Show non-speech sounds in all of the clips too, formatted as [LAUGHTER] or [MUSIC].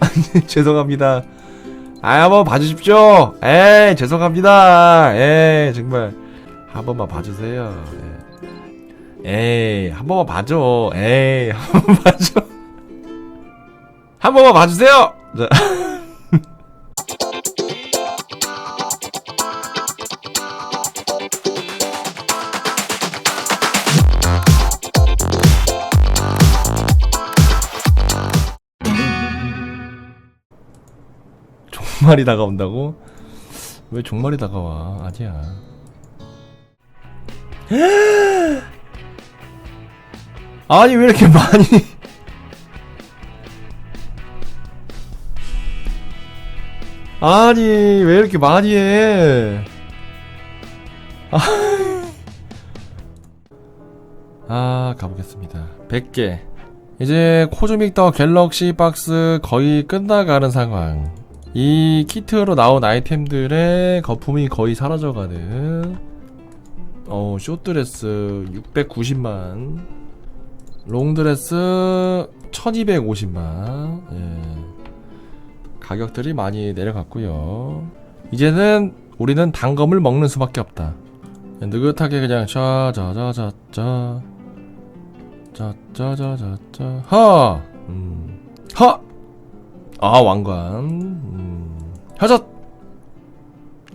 [LAUGHS] 죄송합니다. 아, 한번 봐주십시오. 에이, 죄송합니다. 에이, 정말. 한 번만 봐주세요. 예. 에이, 한 번만 봐줘. 에이, [LAUGHS] 한 번만 봐줘. 한 번만 봐주세요. 종말이 다가온다고? 왜 종말이 다가와? 아니야. [GASPS] 아니 왜 이렇게 많이? 아니 왜 이렇게 많이 해? 아, [LAUGHS] 아 가보겠습니다. 100개. 이제 코즈믹 더 갤럭시 박스 거의 끝나가는 상황. 이 키트로 나온 아이템들의 거품이 거의 사라져가는 어 숏드레스 690만 롱드레스 1250만 예. 가격들이 많이 내려갔고요 이제는 우리는 단검을 먹는 수밖에 없다 느긋하게 그냥 짜자자자자 짜자자자자 하 음. 하 아 왕관 음. 하젓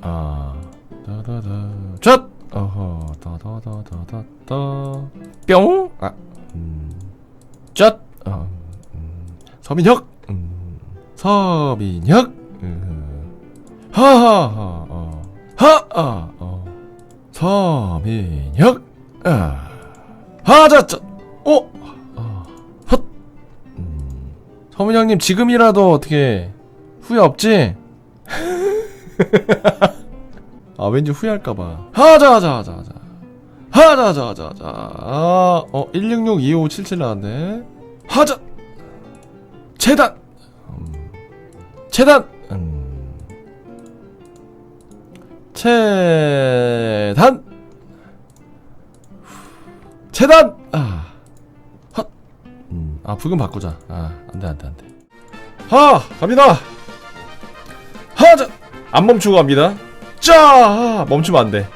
아 다다다 잣 어허 다다다다다다 뿅 아 음. 잣 어, 음. 서민혁 음. 서민혁 음. 하하하 어. 하아 어. 서민혁 아 하자자 어 아. 헛 음. 서민형님 지금이라도 어떻게 후회 없지? [LAUGHS] 아 왠지 후회할까봐. 하자자자자. 하자자자자. 아, 어 1662577 나왔네. 하자. 재단. 음. 재단. 음. 재단. 재단. 아 헛. 음. 아 부금 바꾸자. 아 안돼 안돼 안돼. 하 갑니다. 하자 안 멈추고 갑니다. 자 멈추면 안돼.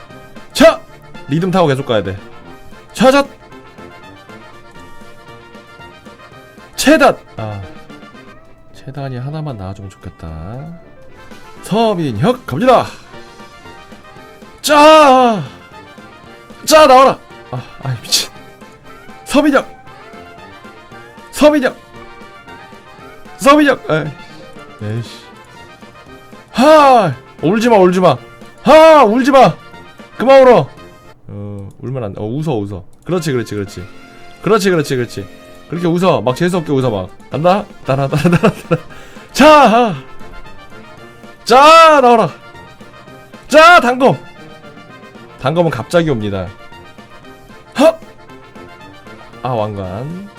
자 리듬 타고 계속 가야 돼. 자자. 체단. 아 체단이 하나만 나와주면 좋겠다. 서민혁 갑니다. 자자 나와라. 아, 아이 미친. 서민혁. 서민혁. 서민혁. 에이 에이씨 하 울지마 울지마. 하 울지마. 그만 울어. 어 울면 안돼. 어 웃어 웃어. 그렇지 그렇지 그렇지. 그렇지 그렇지 그렇지. 그렇게 웃어. 막 재수없게 웃어 막. 간다? 따라 따라 따라 따라. 자! 자 나와라. 자 단검. 단검은 갑자기 옵니다. 하! 아 왕관. 음.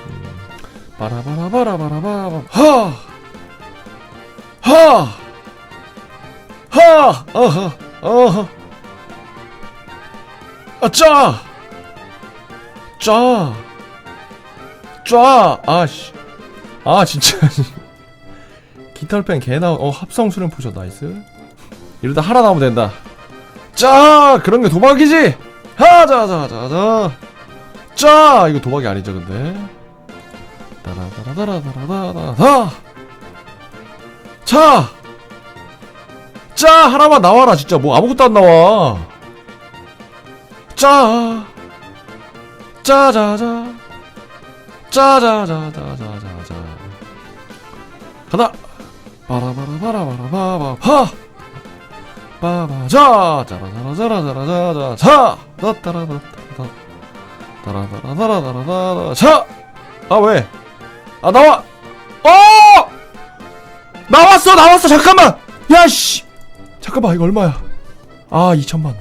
바라바라바라바라바라. 하! 하! 하! 어허 어허 아 짜! 짜! 짜! 아씨 아 진짜 [LAUGHS] 기타르펜 개 나오 어 합성 수련 포션 나이스 이러다 하나 나오면 된다 짜! 그런 게 도박이지! 하자자자자 짜! 이거 도박이 아니죠 근데 따라따라따라따라따라 자! 짜! 하나만 나와라 진짜. 뭐 아무것도 안 나와. 짜! 짜자자. 짜자자자자자자. 가다 바라바라바라바라바바 하. 빠바자. 짜라자라자라자라자 자 따따라따따 따라따라따라따라따라 자 아 왜? 아 나와. 어! 나왔어 나왔어. 잠깐만. 야씨 잠깐만 이거 얼마야? 아 2천만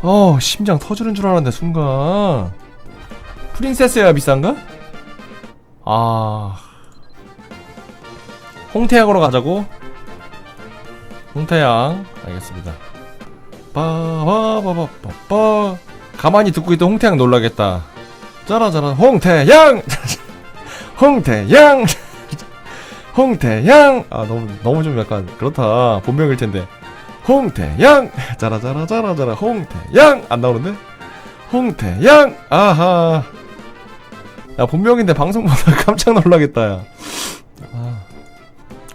어 심장 터지는 줄 알았는데 순간. 프린세스야 비싼가? 아. 홍태양으로 가자고? 홍태양. 알겠습니다. 빠바바바바바. 가만히 듣고 있던 홍태양 놀라겠다. 짜라짜라. 홍태양! [LAUGHS] 홍태양 홍태양. 아 너무 너무 좀 약간 그렇다. 본명일 텐데. 홍태양. 짜라짜라 홍태양. 안 나오는데? 홍태양. 아하. 야 본명인데 방송 보다 [LAUGHS] 깜짝 놀라겠다 야. 아.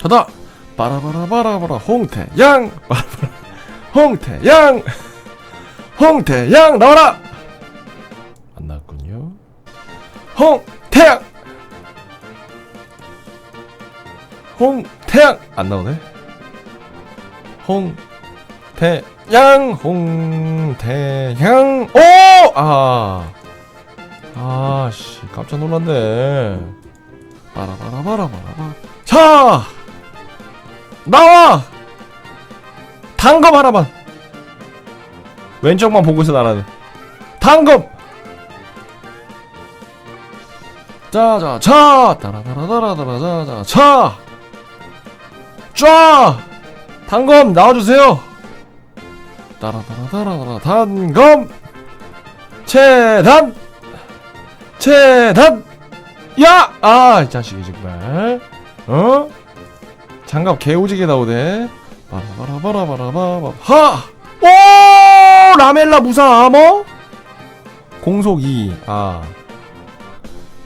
가다. 빠라바라바라바라. 홍태양. 빠라바라. 홍태양. [LAUGHS] 홍태양 나와라. 안 나왔군요. 홍태양 홍태양 안 나오네? 홍태양 홍태양. 오 아. 아 씨 깜짝 놀랐네. 빠라바라바라바라바. 자 나와! 당검 하나만. 왼쪽만 보고 있어 나라는. 당검! 자자자. 따라따라따라따라자자 쫙 단검 나와주세요 따라따라따라따라 단검 체단 체단 야! 아, 이 자식이 정말. 어? 장갑 개오지게 나오네. 바라바라바라바라바라. 하! 오! 라멜라 무사 아머? 공속 2. 아.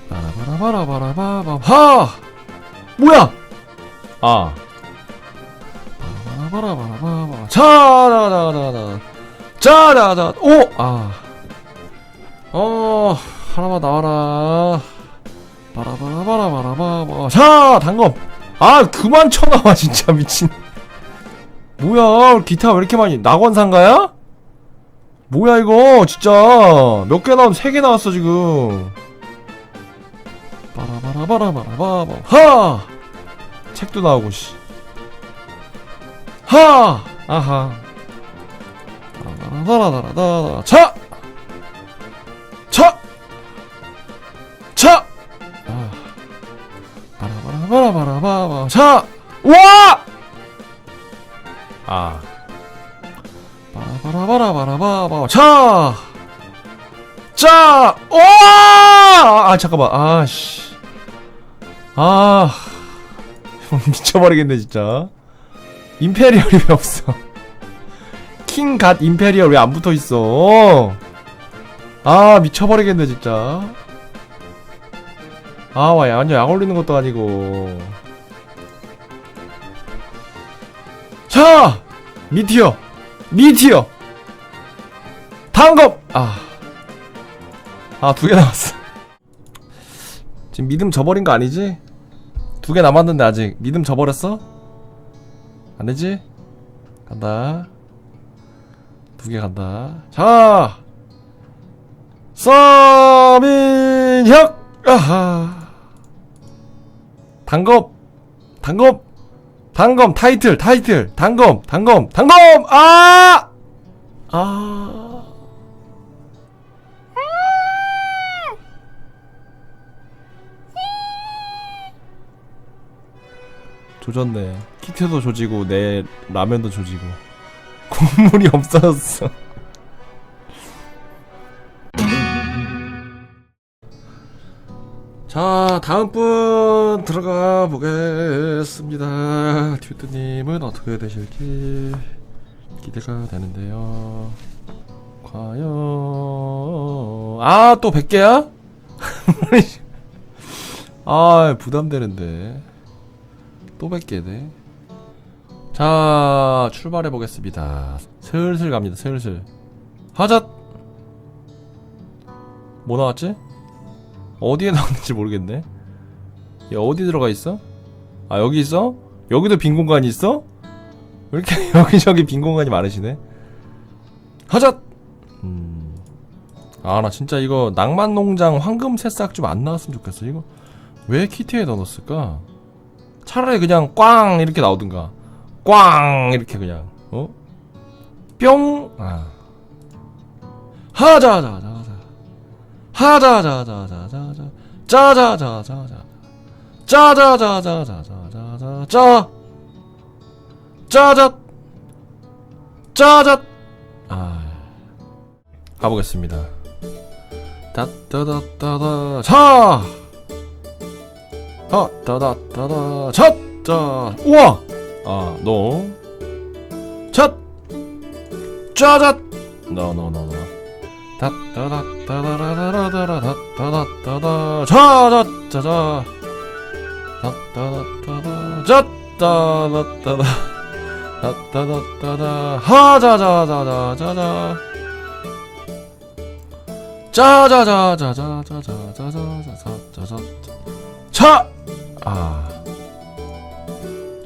바라바라바라바라바라. 하! 뭐야? 아. 바라바라바라바라. 자자자자자. 자자자. 오! 아. 어, 하나만 나와라. 바라바라바라바라바라. 자, 단검. 아, 그만 쳐나와, 진짜 미친. 뭐야, 기타 왜 이렇게 많이, 낙원상가야? 뭐야, 이거, 진짜. 몇 개 나온, 세 개 나왔어, 지금. 바라바라바라바라바라. 하! 책도 나오고, 씨. 하! 아하. 바라바라바라바라. 자! 차! 차! 아. 바라바라바라바라바라. 차! 와! 아. 바라바라바라바라바라. 차! 자! 와! 아, 잠깐만. 아, 씨. 아. [LAUGHS] 미쳐버리겠네, 진짜. 임페리얼이 왜 없어? 킹 갓 임페리얼 왜 안 붙어 있어? 아 미쳐버리겠네 진짜 아와 완전 약 올리는 것도 아니고 자 미티어 미티어 단검 아아 두 개 남았어 지금 믿음 저버린 거 아니지? 두 개 남았는데 아직 믿음 저버렸어? 안되지? 간다. 두 개 간다. 자! 서민혁! 아하. 단검. 단검. 단검. 타이틀 타이틀. 단검 단검 단검! 아! 아. 조졌네 키트도 조지고 내 라면도 조지고. [LAUGHS] 국물이 없어졌어. 자 다음 분 들어가 보겠습니다. 튜트님은 어떻게 되실지 기대가 되는데요. 과연. 아 또 100개야? [LAUGHS] 아 부담되는데. 또 100개네 자 출발해 보겠습니다 슬슬 갑니다 슬슬 하자 뭐 나왔지? 어디에 [LAUGHS] 나왔는지 모르겠네. 얘 어디 들어가 있어? 아 여기 있어? 여기도 빈 공간이 있어? 왜 이렇게 [LAUGHS] 여기저기 빈 공간이 많으시네? 하자. 음. 아나 진짜 이거 낭만농장 황금 새싹 좀 안 나왔으면 좋겠어. 이거 왜 키트에 넣어놨을까? 차라리 그냥 꽝 이렇게 나오든가. 꽝! 이렇게 그냥 어? 뿅! 아. 하자자자자. 하자자자자자자. 짜자자자자. 짜자자자자자자자. 짜자 짜자 아. 가보겠습니다. 따따따따다 차 하따다따다 차짜 우와! 아, 너. 첫! 짜잣! 노, 노, 노, 노. 다다다다다다다다다다다다 자자 자자 다다다다다 자다다다다 다다다다다 하자자자자자자 자자자자자자자자자자자 차! 아...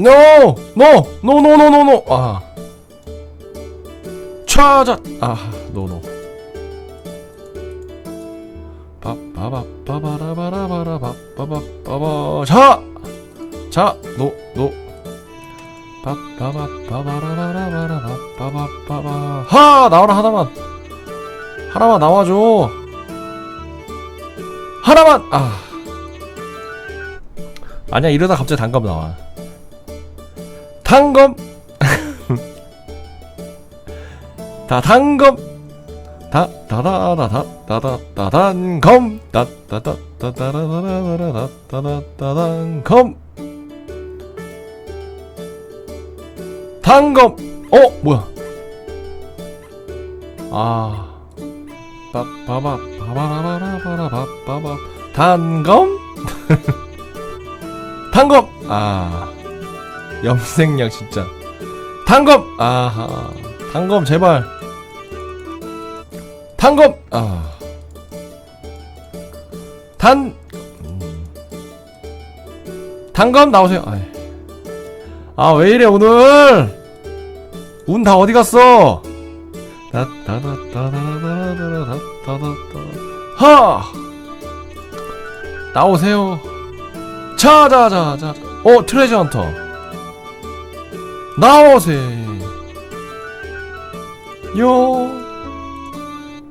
No! No! No, no, no, no, no! 아. 찾아! 아, no, no. 빠바바바바라바라바라바바바바 자! 자! 노! 노! 빠바바바바라바라바바바바 하! 나와라 하나만! 하나만 나와줘! 하나만! 아 아니야 이러다 갑자기 단감 나와 다단검 다 다다다다 다다다단검 다다다다다다다다다다단검 단검 어 뭐야 아 빠바바 바바라바라바바바 단검 단검 아 염색약 진짜 단검 아하 단검 제발 단검 아. 단 단검 나오세요 아 왜 이래 오늘 운 다 어디 갔어 하 나오세요 자자자자 어 트레저 헌터 나오세요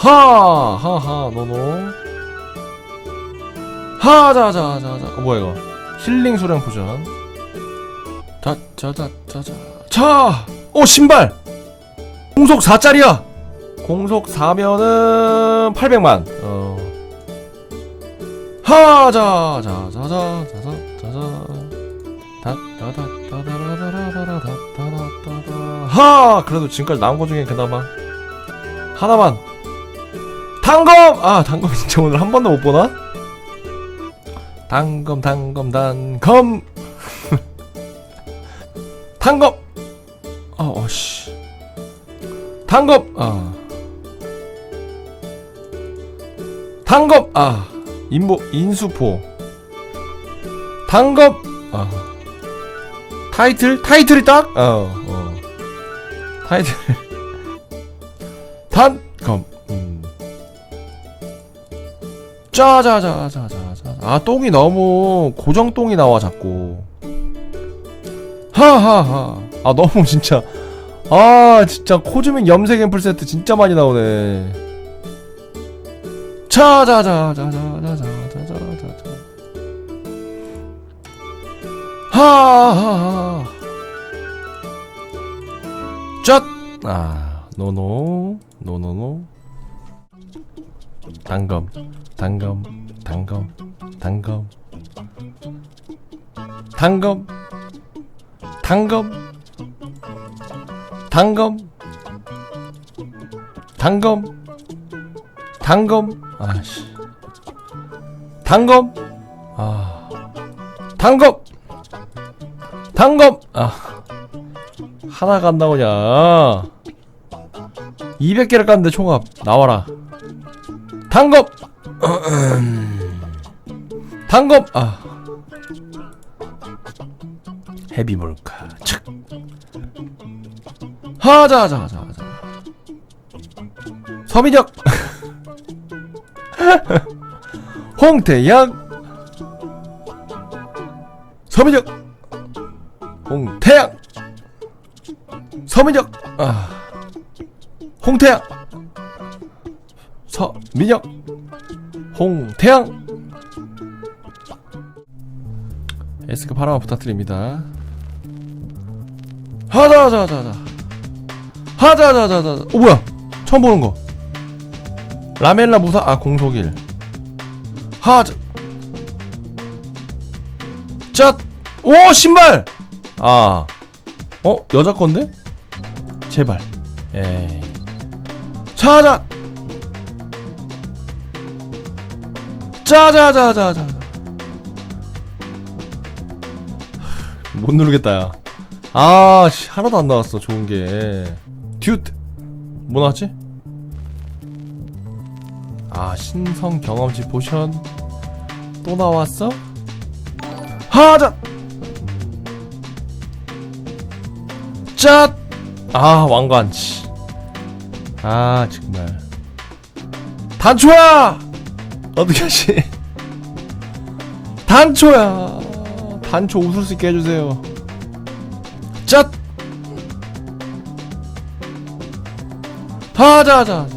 하! 하하, 노노. 하! 자, 자, 자, 자. 어, 뭐야, 이거. 힐링 소량 포션. 자, 자, 자, 자, 자. 자! 어, 신발! 공속 4짜리야! 공속 4면은 800만. 어. 하! 자, 자, 자, 자, 자, 자, 자, 자. 하! 그래도 지금까지 나온 것 중에 그나마 하나만 단검! 아 단검 진짜 오늘 한 번도 못 보나? 단검 단검 단검 [LAUGHS] 단검! 어, 아 어씨 단검! 아 단검! 아 인보 인수포 단검! 아 타이틀? 타이틀이 딱? 어, 어. 타이틀 [LAUGHS] 단검 짜자자자자자 아 똥이 너무 고정똥이 나와 자꾸 하하하 아 너무 진짜 아 진짜 코즈민 염색 앰플 세트 진짜 많이 나오네 자자자자자자자자자자 하하하 쫙아 노노 노노노 당검. 당검 당검 당검. 당검 당검 당검. 당검 당검. 아씨. 당검. 아. 당검. 당검. 아. 하나가 안 나오냐. 200개를 깠는데 총합. 나와라. 당검. 단검 아. 헤비 몰카 착. 하자 하자 하자 하자. 서민혁. [LAUGHS] 홍태양. 서민혁. 홍태양. 서민혁. 아. 홍태양. 서민혁 홍태양 에스크 하나만 부탁드립니다. 하자 하자 하자. 하자 하자 하자. 어 뭐야? 처음 보는 거. 라멜라 무사 아 공속일. 하자. 짠오 신발! 아. 어? 여자 건데? 제발. 에이. 자자 짜자자자자 못 누르겠다 야 아, 씨, 하나도 안 나왔어, 좋은 게. 듀트! 뭐 나왔지? 아, 신성 경험치 포션. 또 나왔어? 하자! 짠! 아, 왕관, 씨. 아, 정말. 단초야! 어떻게 하시? 단초야! 단초 웃을 수 있게 해주세요. 짠! 자자자자자자자자자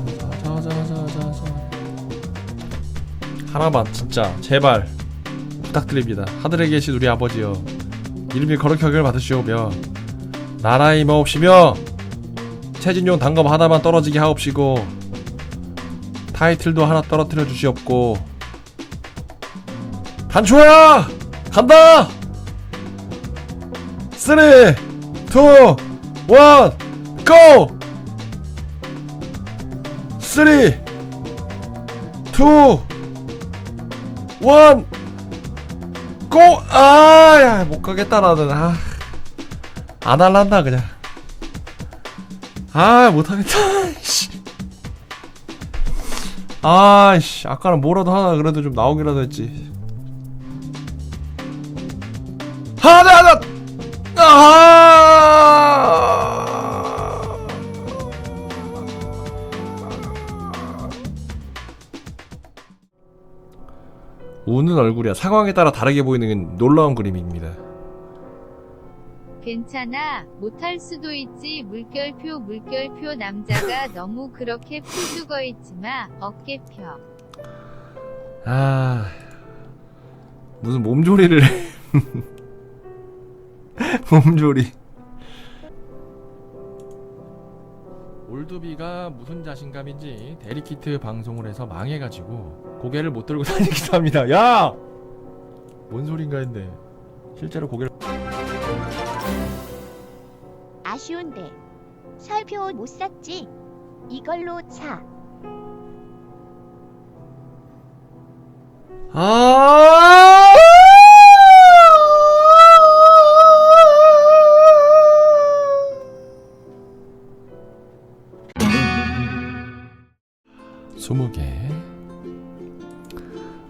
하나만 진짜 제발 부탁드립니다 하늘에 계신 우리 아버지여 이름이 거룩히 여길 받으시오며 나라의 마옵시며 최진용 단검 하나만 떨어지게 하옵시고 타이틀도 하나 떨어뜨려 주시옵고 단초야 간다 3 2 1 고! 3 2 1 고! 아, 야, 못 가겠다 나는. 아. 안 할란다 그냥. 아, 못 하겠다. 씨. 아, 씨. 아까는 뭐라도 하나 그래도 좀 나오기라도 했지. 하나 하나 아! 우는 얼굴이야. 상황에 따라 다르게 보이는 놀라운 그림입니다. 괜찮아. 못할 수도 있지. 물결표 물결표 남자가 [LAUGHS] 너무 그렇게 푸 죽어 있지 마. 어깨 펴. 아 무슨 몸조리를 해. [LAUGHS] 몸조리 올드비가 무슨 자신감인지 데리키트 방송을 해서 망해가지고 고개를 못 들고 [LAUGHS] 다니기도 합니다 야! 뭔 소린가 했네 실제로 고개를 아 쉬운데 설표 못 샀지? 이걸로 사. 아 스무 개.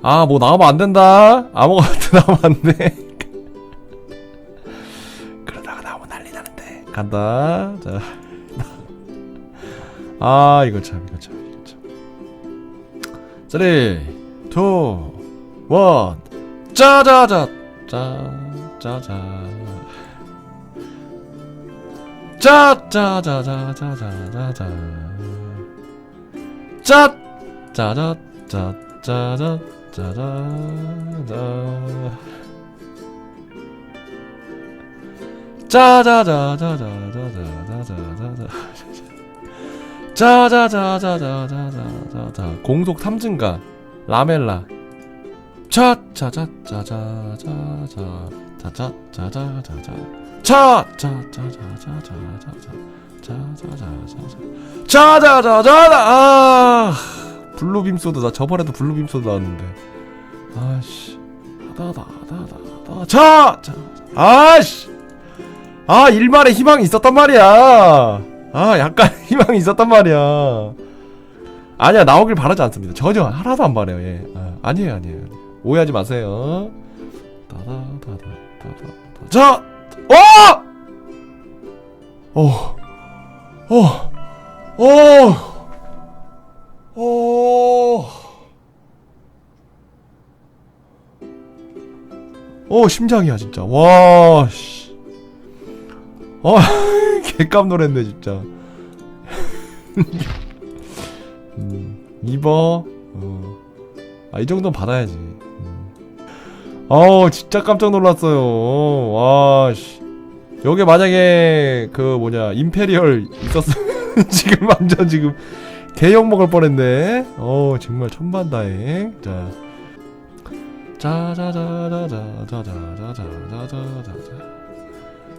아, 뭐 나오면 안 된다. 아무것도 나오면 안 돼. 간다. 자. 아, 이거 참, 이거 참, 이거 참. 3, 2, 1. 짜자자. 짜자자. 짜자자자자자자자. 짜 짜자 짜자자 짜자자 짜자자자자자자자자자 짜자자자자자자자 공속 탐증가 라멜라 아 아씨 아 일말에 희망이 있었단 말이야 아 약간 [LAUGHS] 희망이 있었단 말이야 아니야 나오길 바라지 않습니다 전혀 하나도 안 바래요 예 아, 니에요 아니에요, 아니에요 오해하지 마세요 다다다다다다 자 어! 어! 어! 어! 어! 어, 심장이야, 진짜. 와, 씨. 어, 개깜 놀랬네 진짜. 음, 입어. 어. 아, 이 정도는 받아야지. 음. 아우, 진짜 깜짝 놀랐어요. 어, 와, 씨. 여기 만약에, 그, 뭐냐, 임페리얼 있었으면 지금 완전 지금 개욕 먹을 뻔했네. 어, 정말 천만다행. 자. 자자자자자자자자자자자자.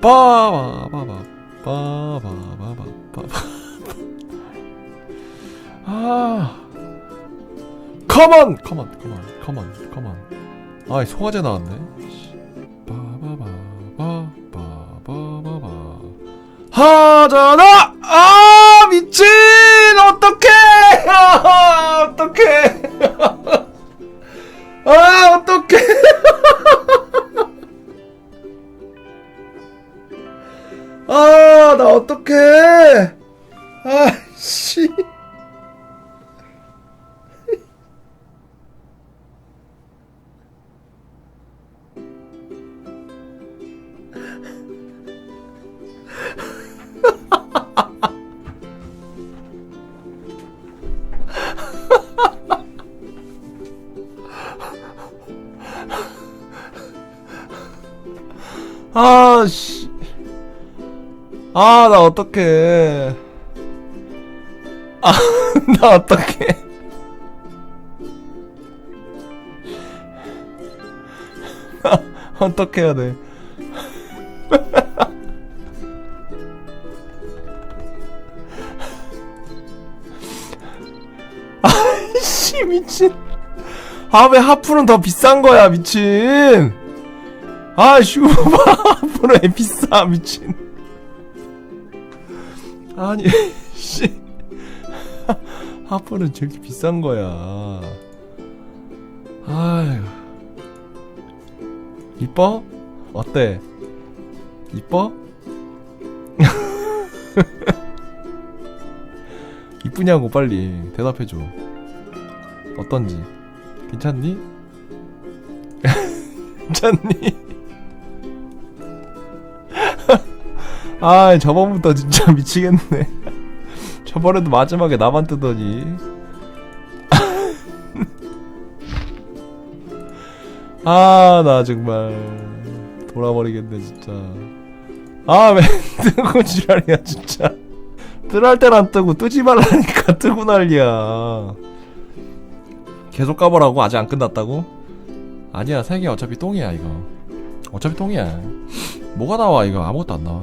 빠바바바바바바바바바아 컴온 컴온 컴온 컴온 컴온 아이 소화제 나왔네 빠바바바 빠바바바 하잖아 아 미친 어떡해 아, 어떡해 아 아, 나 어떡해. 아, 씨. [LAUGHS] 아, 씨. 아, 나 어떡해. 아, [LAUGHS] 나 어떡해. [LAUGHS] 어떻게 해야 돼? [LAUGHS] 아이씨 미친 아 왜 하프는 더 비싼 거야 미친 아 슈퍼 하프는 왜 비싸 미친 아니 [LAUGHS] 씨 하프는 저렇게 비싼 거야 아휴 이뻐? 어때? 이뻐? [LAUGHS] 이쁘냐고 빨리 대답해줘 어떤지 괜찮니? [LAUGHS] 괜찮니? 아 저번부터 진짜 [LAUGHS] 미치겠네. [LAUGHS] 저번에도 마지막에 나만 뜨더니. [LAUGHS] 아 나 정말 돌아버리겠네 진짜. 아왜 뜨고 지랄이야 진짜. 뜨랄 땐 안 뜨고 뜨지 말라니까 뜨고 난리야. 계속 까보라고? 아직 안 끝났다고? 아니야 세계 어차피 똥이야 이거. 어차피 똥이야. 뭐가 나와 이거? 아무것도 안 나와.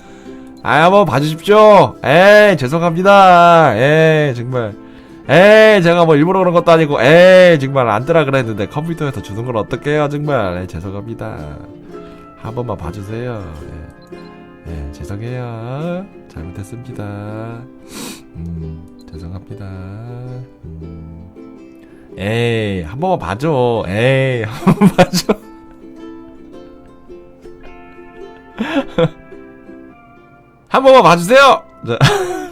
아, 한번 봐주십시오. 에 죄송합니다. 에 정말. 에 제가 뭐 일부러 그런 것도 아니고, 에 정말 안 뜨라 그랬는데 컴퓨터에서 주는 걸 어떡해요, 정말. 에이, 죄송합니다. 한 번만 봐주세요. 에, 에 죄송해요. 잘못했습니다. 음, 죄송합니다. 음. 에이, 한 번만 봐줘. 에이, 한 번만 봐줘. [LAUGHS] 한 번만 봐주세요. 자 [LAUGHS]